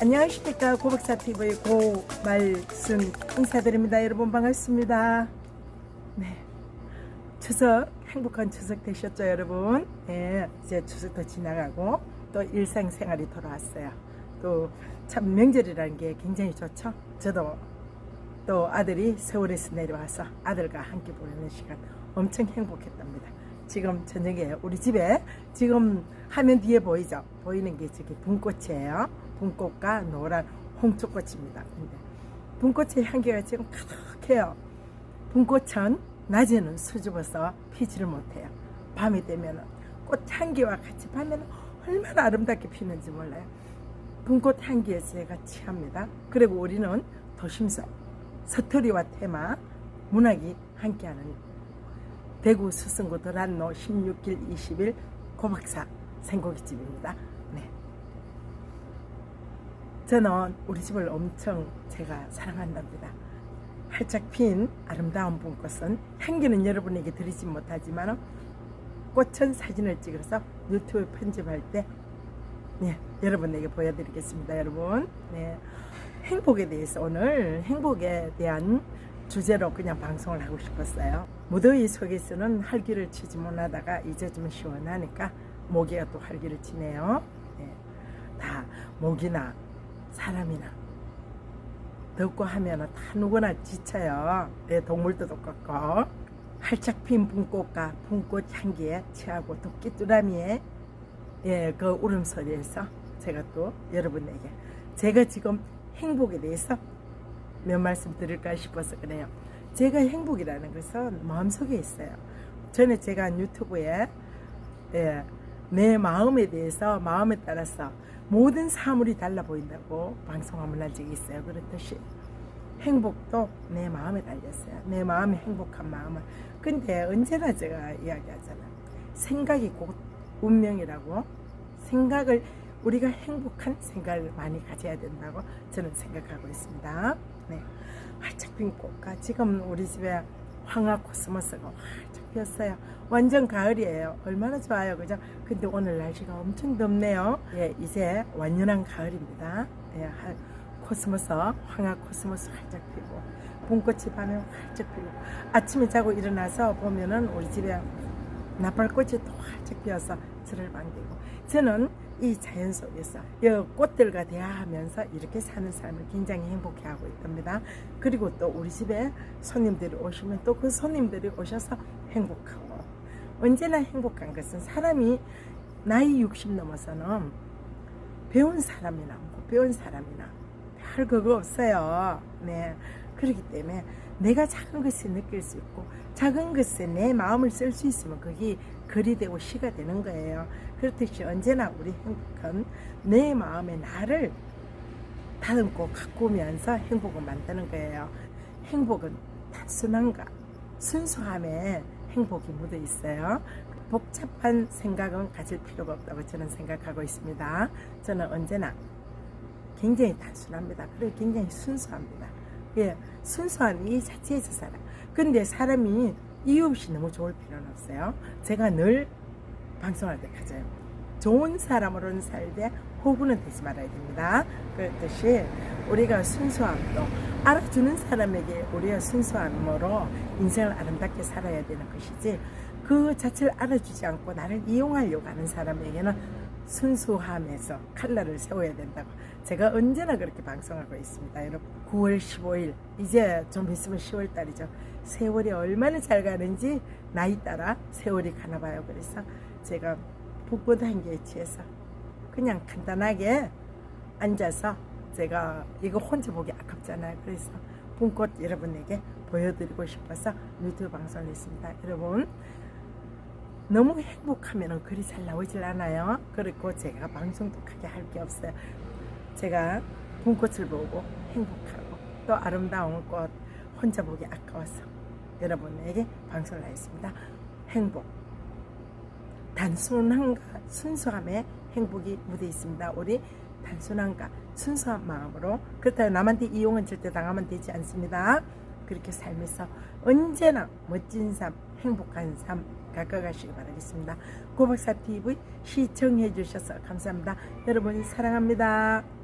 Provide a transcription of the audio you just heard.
안녕하십니까 고백사 TV의 고 말씀 인사드립니다. 여러분 반갑습니다. 네, 추석 행복한 추석 되셨죠, 여러분? 네, 이제 추석도 지나가고 또 일상생활이 돌아왔어요. 또 참 명절이라는 게 굉장히 좋죠. 저도 또 아들이 서울에서 내려와서 아들과 함께 보내는 시간 엄청 행복했답니다. 지금 저녁에 우리 집에 지금 화면 뒤에 보이죠? 보이는 게 저기 분꽃이에요. 분꽃과 노란 홍초꽃입니다. 근데 분꽃의 향기가 지금 가득해요. 분꽃은 낮에는 수줍어서 피지를 못해요. 밤이 되면 꽃 향기와 같이 밤에는 얼마나 아름답게 피는지 몰라요. 분꽃 향기에 제가 취합니다. 그리고 우리는 도심서 서투리와 테마 문학이 함께하는 대구 수성구 도란로 16길 20일 고박사 생고기집입니다. 네. 저는 우리 집을 엄청 제가 사랑한답니다. 활짝 핀 아름다운 분꽃은 향기는 여러분에게 드리지 못하지만 꽃은 사진을 찍어서 유튜브 편집할 때 네, 여러분에게 보여드리겠습니다, 여러분. 네, 행복에 대해서 오늘 행복에 대한 주제로 그냥 방송을 하고 싶었어요. 무더위 속에서는 활기를 치지 못하다가 이제 좀 시원하니까 모기가 또 활기를 치네요. 네, 다 모기나 사람이나 덥고 하면은 다 누구나 지쳐요. 네, 동물도 똑같고 활짝 핀 분꽃과 분꽃 향기에 취하고 토끼뚜라미의 예, 그 울음소리에서 제가 또 여러분에게 제가 지금 행복에 대해서 몇 말씀 드릴까 싶어서 그래요. 제가 행복이라는 것은 마음속에 있어요. 전에 제가 한 유튜브에 예, 내 마음에 대해서 마음에 따라서 모든 사물이 달라 보인다고 방송 한번 한 적이 있어요. 그렇듯이 행복도 내 마음에 달렸어요. 내 마음이 행복한 마음은. 근데 언제나 제가 이야기하잖아요. 생각이 곧 운명이라고 생각을 우리가 행복한 생각을 많이 가져야 된다고 저는 생각하고 있습니다. 네. 활짝 핀 꽃과 지금 우리 집에 황화 코스모스가 활짝 피었어요. 완전 가을이에요. 얼마나 좋아요. 그죠? 근데 오늘 날씨가 엄청 덥네요. 예, 이제 완연한 가을입니다. 예, 하- 코스모스, 황화 코스모스 활짝 피고, 봄꽃이 밤에 활짝 피고, 아침에 자고 일어나서 보면은 우리 집에 나팔꽃이 또 활짝 피어서 저를 반기고, 저는 이 자연 속에서 이 꽃들과 대화하면서 이렇게 사는 삶을 굉장히 행복해하고 있답니다. 그리고 또 우리 집에 손님들이 오시면 또 그 손님들이 오셔서 행복하고 언제나 행복한 것은 사람이 나이 60 넘어서는 배운 사람이나 못 배운 사람이나 별 그거 없어요. 네. 그렇기 때문에 내가 작은 것에 느낄 수 있고 작은 것에 내 마음을 쓸 수 있으면 그게 글이 되고 시가 되는 거예요. 그렇듯이 언제나 우리 행복은 내 마음의 나를 다듬고 가꾸면서 행복을 만드는 거예요. 행복은 단순함과 순수함에 행복이 묻어 있어요. 복잡한 생각은 가질 필요가 없다고 저는 생각하고 있습니다. 저는 언제나 굉장히 단순합니다. 그리고 굉장히 순수합니다. 예, 순수한 이 자체에서 살아. 근데 사람이 이유 없이 너무 좋을 필요는 없어요. 제가 늘 방송할 때 가져요. 좋은 사람으로는 살되 호구는 되지 말아야 됩니다. 그렇듯이 우리가 순수함도 알아주는 사람에게 우리가 순수함으로 인생을 아름답게 살아야 되는 것이지 그 자체를 알아주지 않고 나를 이용하려고 하는 사람에게는 순수함에서 칼날을 세워야 된다고 제가 언제나 그렇게 방송하고 있습니다. 여러분 9월 15일 이제 좀 있으면 10월 달이죠. 세월이 얼마나 잘 가는지 나이 따라 세월이 가나 봐요. 그래서 제가 붓보다 한개에 취해서 그냥 간단하게 앉아서 제가 이거 혼자 보기 아깝잖아요. 그래서 봄꽃 여러분에게 보여드리고 싶어서 유튜브 방송을 했습니다. 여러분 너무 행복하면 글이 잘 나오질 않아요. 그리고 제가 방송도 크게 할 게 없어요. 제가 봄꽃을 보고 행복하고 또 아름다운 꽃 혼자 보기 아까워서 여러분에게 방송을 하였습니다. 행복. 단순함과 순수함에 행복이 묻어 있습니다. 우리 단순함과 순수한 마음으로 그렇다고 남한테 이용은 절대 당하면 되지 않습니다. 그렇게 살면서 언제나 멋진 삶, 행복한 삶 가까가시기 바라겠습니다. 고박사 TV 시청해 주셔서 감사합니다. 여러분 사랑합니다.